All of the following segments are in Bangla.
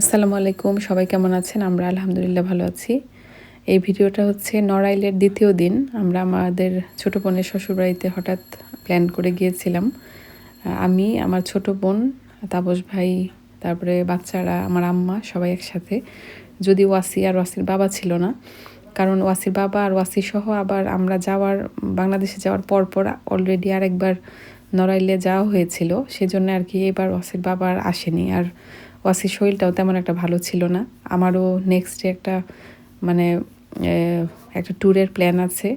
আসসালামু আলাইকুম, সবাই কেমন আছেন? আমরা আলহামদুলিল্লাহ ভালো আছি। এই ভিডিওটা হচ্ছে নড়াইলের দ্বিতীয় দিন। আমরা আমাদের ছোট বোনের শ্বশুরবাড়িতে হঠাৎ প্ল্যান করে গিয়েছিলাম। আমি, আমার ছোট বোন, তাপস ভাই, তারপরে বাচ্চারা, আমার আম্মা সবাই একসাথে। যদি ওয়াসি আর ওয়াসির বাবা ছিল না, কারণ ওয়াসির বাবা আর ওয়াসি সহ আবার আমরা যাওয়ার, বাংলাদেশে যাওয়ার পর পর অলরেডি আরেকবার নড়াইলে যাওয়া হয়েছিল। সেজন্য আর কি এবার ওয়াসির বাবা আর আসেনি। আর ওয়াসির শরীরটাও তেমন একটা ভালো ছিল না। আমারও নেক্সট একটা মানে একটা ট্যুরের প্ল্যান আছে।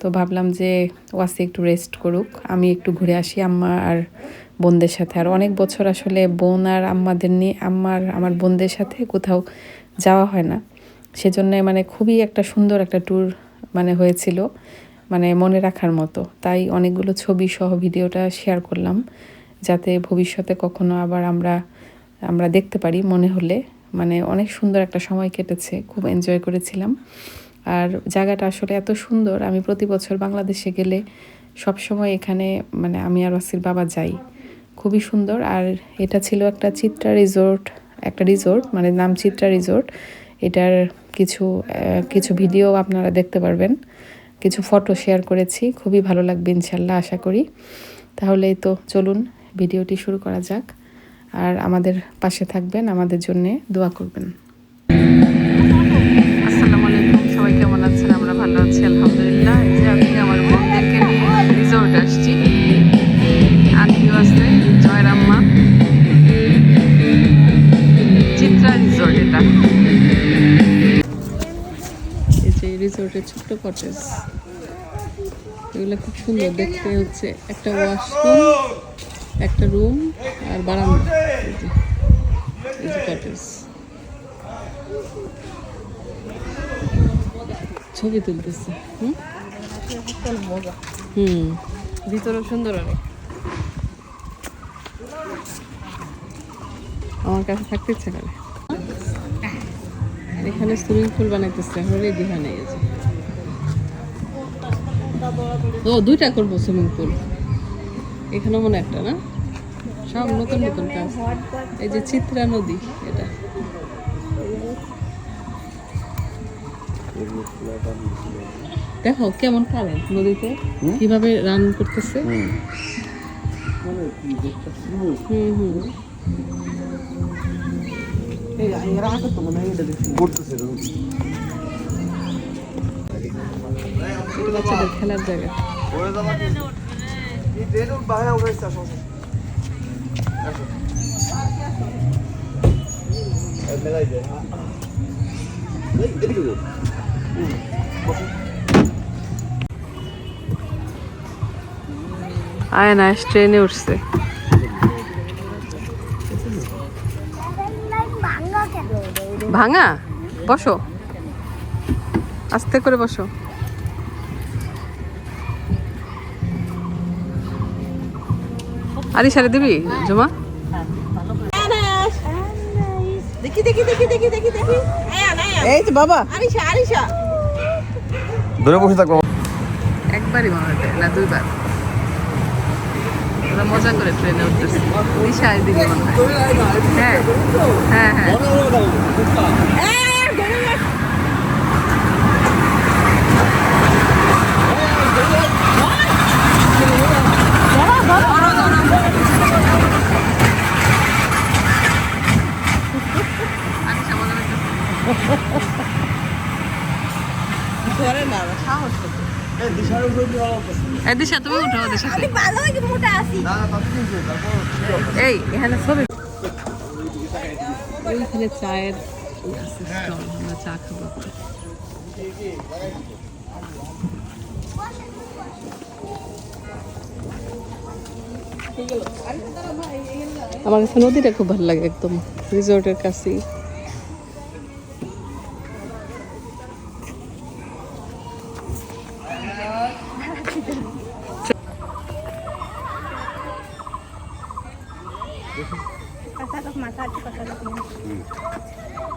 তো ভাবলাম যে ওয়াসি একটু রেস্ট করুক, আমি একটু ঘুরে আসি আম্মা আর বোনদের সাথে। আর অনেক বছর আসলে বোন আর আম্মাদের নিয়ে, আম্মার, আমার বোনদের সাথে কোথাও যাওয়া হয় না। সেজন্য মানে খুবই একটা সুন্দর একটা ট্যুর মানে হয়েছিল মানে মনে রাখার মতো। তাই অনেকগুলো ছবি সহ ভিডিওটা শেয়ার করলাম, যাতে ভবিষ্যতে কখনো আবার আমরা আমরা দেখতে পারি মনে হলে। মানে অনেক সুন্দর একটা সময় কেটেছে, খুব এনজয় করেছিলাম। আর জায়গাটা আসলে এত সুন্দর, আমি প্রতি বছর বাংলাদেশে গেলে সব সময় এখানে মানে আমি আর ওয়াসির বাবা যাই। খুবই সুন্দর। আর এটা ছিল একটা চিত্রা রিসোর্ট, একটা রিসোর্ট মানে নাম চিত্রা রিসোর্ট। এটার কিছু কিছু ভিডিও আপনারা দেখতে পারবেন। কিছু ফটো শেয়ার করেছি, খুবই ভালো লাগবে ইনশাল্লাহ, আশা করি। তাহলে তো চলুন, ভিডিওটি শুরু করা যাক। আর আমাদের পাশে থাকবেন, আমাদের জন্য দোয়া করবেন। আসসালামু আলাইকুম, সবাই কেমন আছেন? আমরা ভালো আছি, আলহামদুলিল্লাহ। যে আমি আমার বোনদেরকে নিয়ে রিসোর্ট আসছি। আন্টিও আছে জয়রাম্মা চিত্রা রিসোর্ট এটা। এই যে রিসোর্টের ছোট্ট কটেজ এগুলো খুব সুন্দর, দেখতে হচ্ছে একটা ওয়াশরুম একটা রুম আর বারান্দা। কটেজ ছবি তুলতেছে। হুম? হুম। ভিতরেও সুন্দর অনেক। আমার কাছে থাকতে ইচ্ছে করে। এখানে সুইমিং পুল বানাইতেছে এখন রেডি হয় যে। ও দুইটা করব সুইমিং পুল। এখানে মনে একটা না? সব নতুন নতুন কাজ। এই যে চিত্রা নদী এটা। দেখো কেমন কারেন্ট নদীতে কীভাবে রান করতেছে। হুম এটা বাচ্চাদের খেলার জায়গা আয়ন আয়স ট্রেনে উঠছে ভাঙা বসো আস্তে করে বসো আরে সারে দিবি জমা? দেখি দেখি দেখি দেখি দেখি দেখি। এই তো বাবা। আরিশা আরিশা। ধরে বসে থাকব একবারই মনে হয় না দুইবার। ওরা মজা করে ট্রেনে উঠতেছে। দিশা মনে হয়। হ্যাঁ হ্যাঁ ধরে না সাহস দিশা তুমি উঠো ওদের সাথে। ভালো কি মোটা আছি। এই এখানে ছবি। ওইখানে চায়ের আমরা চা খাব আমার কাছে নদীটা খুব ভালো লাগে একদম রিসোর্টের কাছেই।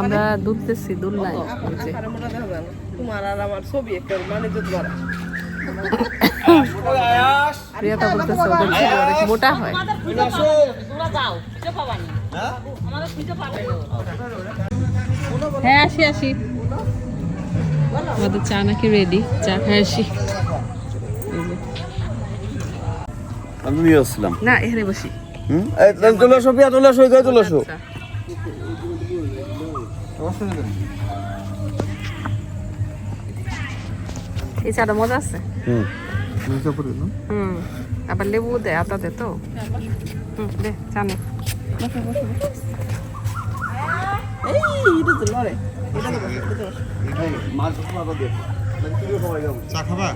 আমরা দুধতেছি দুলনায় এই যে। আরে মোটা দেখা যায় না। তোমার আর আমার ছবি একটা মানে তো তোমার প্রিয়াটা বলতেছে ওদের ছিল অনেক মোটা হয়। হ্যাঁ আসি আসি। আমাদের চা নাকি রেডি চা খাই আসি। আমি আসলাম না এখানে বসি। হুম? চলে আসো পিয়া চলে আসো এখানে চলে আসো। আচ্ছা। এই চাটা মজা আছে হুম হুম আবার লেবু দে আদা দে তো হুম দে জানে চা খাবা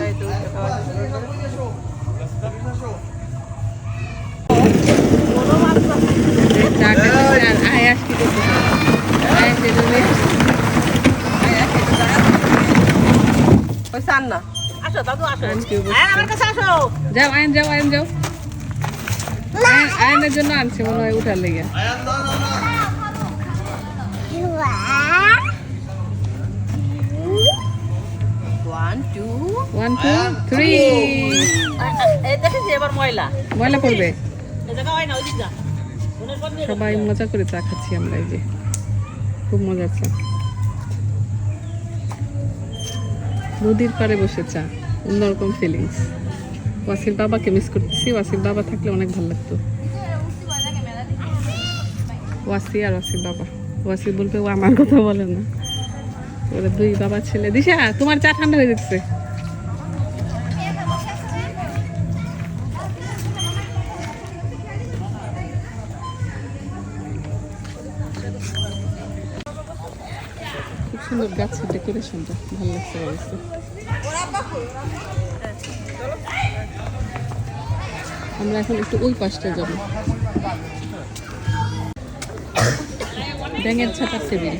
এই তো, এটা খাওয়া যাবে। চা খাই আর আয়াস কি করতে আয়াস এটা নিয়ে ওই সান না আসো দাদু আসো Thank you. আয়, আমার কাছে আসো যাও আইন যাও আইন যাও আইন- আইনের জন্য আনছে মনে হয় উঠার লেগে হয় সবাই মজা করে চা খাচ্ছি আমরা এই যে খুব মজার চা। নদীর পাড়ে বসে চা। অন্যরকম ফিলিংস ওয়াসির বাবাকে মিস করতেছি। ওয়াসির বাবা থাকলে অনেক ভালো লাগতো। ওয়াসি আর ওয়াসির বাবা। ওয়াসি বলবে, ও আমার কথা বলে না। ওরা দুই বাবা ছেলে। দিশা, তোমার চা ঠান্ডা হয়ে যাচ্ছে। সুন্দর গাছের ডেকোরেশনটা ভালো লাগছে অবশ্য আমরা এখন একটু ওই পাশটা যাব। ব্যাঙের ছাতার টেবিল।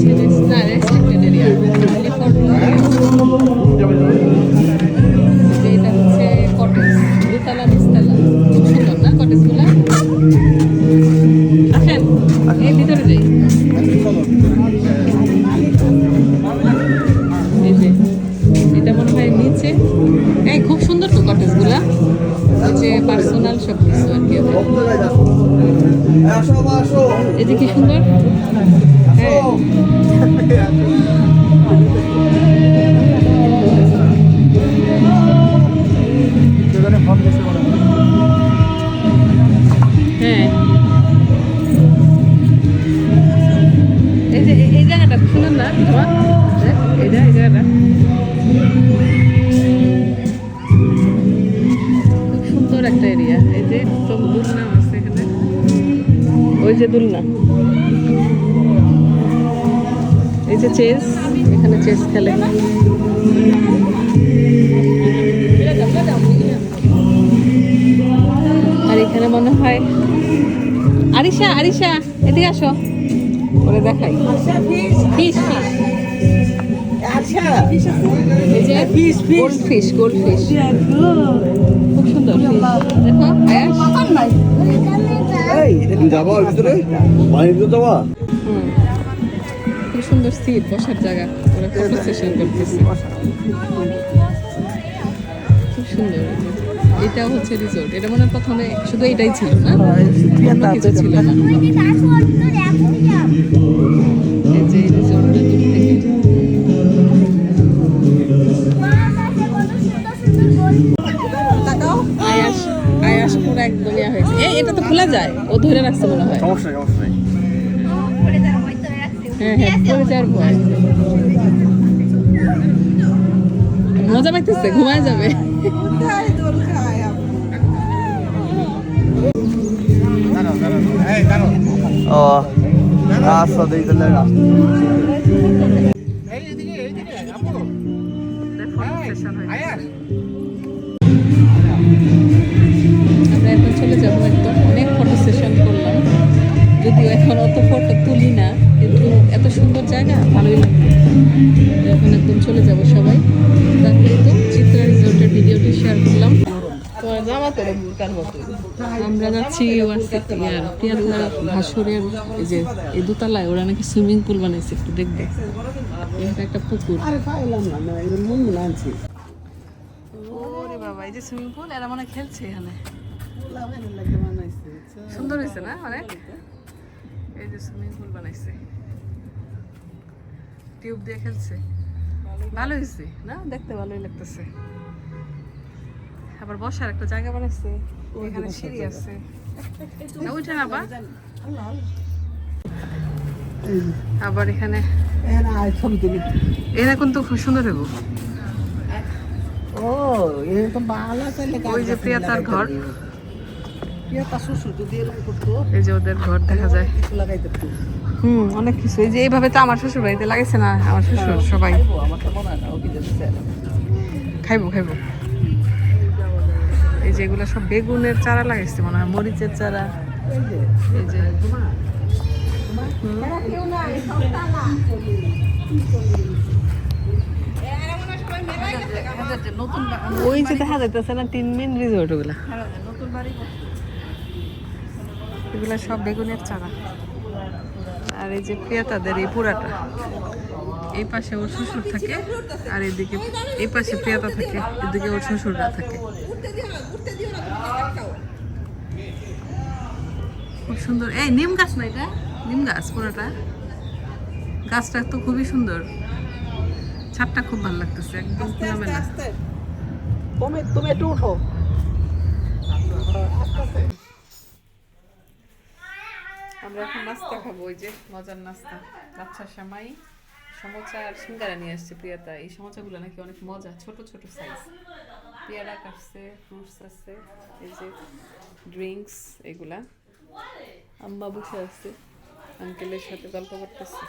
Çeşitlerle চেস এখানে চেস খেলে। আর এখানে মনে হয় আরিশা আরিশা এদিকে আসো। ওরে দেখাই। Fish fish fish. Gold fish gold fish খুব সুন্দর। দেখো যাব ওর ভিতরে? ভিতরে যাবা? হুম। সুন্দর সিট বসার জায়গা। ওরা ফটো সেশন করতেছে। খুব সুন্দর। এটা হচ্ছে রিসোর্ট এটা মনে হয় প্রথমে শুধু এটাই ছিল না? অন্য কিছু ছিল না? এই যে রিসোর্টটা দূর থেকে। আয়াস আয়াস পুরো একদম ইয়া হয়েছে। এই এটা তো খোলা যায়। ও ধরে রাখছে মনে হয়। সমস্যা সমস্যা মজা পাইতেছে ঘুমায় যাবে। দোল ও আচ্ছা দেই তাহলে। আমরা এখন চলে যাব একদম অনেক ফটো সেশন করলাম। যদিও এখন অত ফটো তুলি না। এত সুন্দর জায়গা, ভালোই লাগবে এখন একদম চলে যাব সবাই। তারপরে তো চিত্রা রিসোর্টের ভিডিওটি শেয়ার করলাম। আমরা যাচ্ছি ভাসুরের এই যে, এই দোতলায়। ওরা নাকি সুইমিং পুল বানাইছে, একটু দেখবে। এটা একটা পুকুর। ওরে বাবা, এই যে সুইমিং পুল, এরা মনে খেলছে এখানে। সুন্দর হয়েছে না, অনেক? এই যে সুইমিং পুল বানাইছে। টিউব দিয়ে খেলছে। ভালো হয়েছে? না দেখতে ভালোই লাগতেছে। আবার বসার একটা জায়গা বানাইছে এখানে সিঁড়ি আছে। না উঠে না বা? আবার এখানে এখানে আয় ছবি তুলি। এরা কিন্তু খুব সুন্দর ও ভালো ওই যে ঘর। তা শ্বশুর যদি এরকম করতো এই যে ওদের ঘর দেখা যায়। কিছু হুম অনেক কিছু। এই যে এইভাবে তো আমার শ্বশুর বাড়িতে লাগাইছে না আমার শ্বশুর সবাই। হয় যাচ্ছে খাইবো খাইবো। এই যে এগুলো সব বেগুনের চারা লাগাইছে মনে হয় মরিচের চারা। এই যে ওই যে দেখা যাইতেছে না তিন মিন রিসোর্ট ওগুলা। এগুলা সব বেগুনের চারা। এই যে প্রিয়াতাদের এই পুরাটা। এই পাশে ওর শ্বশুর থাকে আর এদিকে এই পাশে প্রিয়াতা থাকে এদিকে ওর শ্বশুররা থাকে। খুব সুন্দর। এই নিম গাছ না এটা? নিম গাছ পুরোটা। গাছটা তো খুবই সুন্দর। ছাদটা খুব ভালো লাগতেছে একদম খোলামেলা। তুমি তুমি একটু উঠো। আমরা এখন নাস্তা খাব ওই যে মজার নাস্তা। বাচ্চা সামাই সমোচা আর সিঙ্গারা নিয়ে আসছে প্রিয়াতা। এই সমোচাগুলো নাকি অনেক মজা ছোট ছোট সাইজ পেয়ারা কাটছে ফ্রুটস আছে এই যে ড্রিঙ্কস এগুলা। আম্মা বসে আছে আঙ্কেলের সাথে গল্প করতেছে।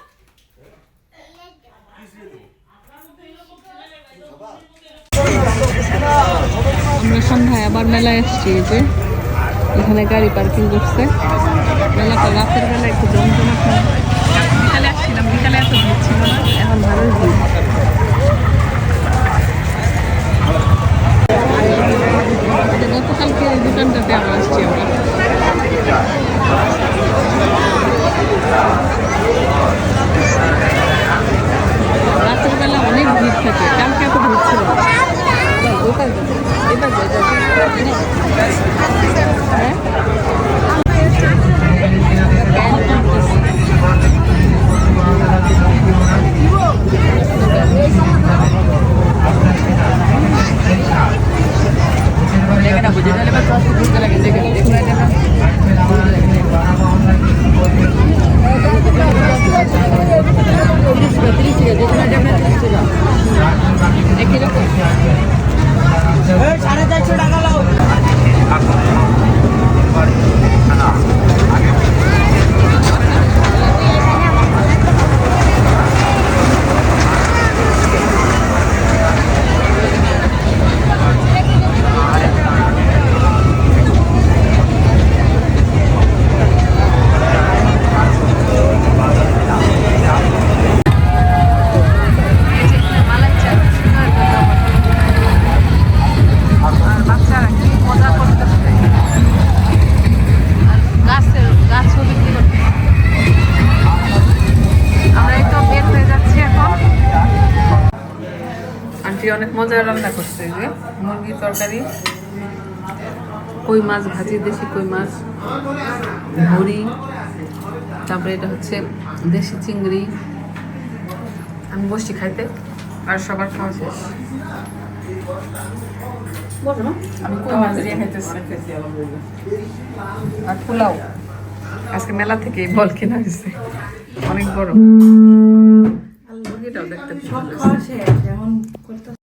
আমরা সন্ধ্যায় আবার মেলায় আসছি এই যে। এখানে গাড়ি পার্কিং করছে। মেলাটা রাতের বেলা একটু বিকালে আসছিলাম, বিকালে এত ভিড় এখন ভিড়। গতকালকে দোকানটাতে আবার আসছি আমরা। রাতের বেলা অনেক ভিড় থাকে, কালকে মজা রান্না করছে যে মুরগি তরকারি কই মাছ ভাজি দেশি কই মাছ ভুড়ি তারপরে এটা হচ্ছে দেশি চিংড়ি। আমি বসছি খাইতে আর সবার খাওয়া শেষ। আমি কই মাছ দিয়ে খাইতেছি? আর পোলাও আজকে মেলা থেকে বল কিনা হয়েছে। অনেক বড়। মুরগিটাও দেখতে ভালো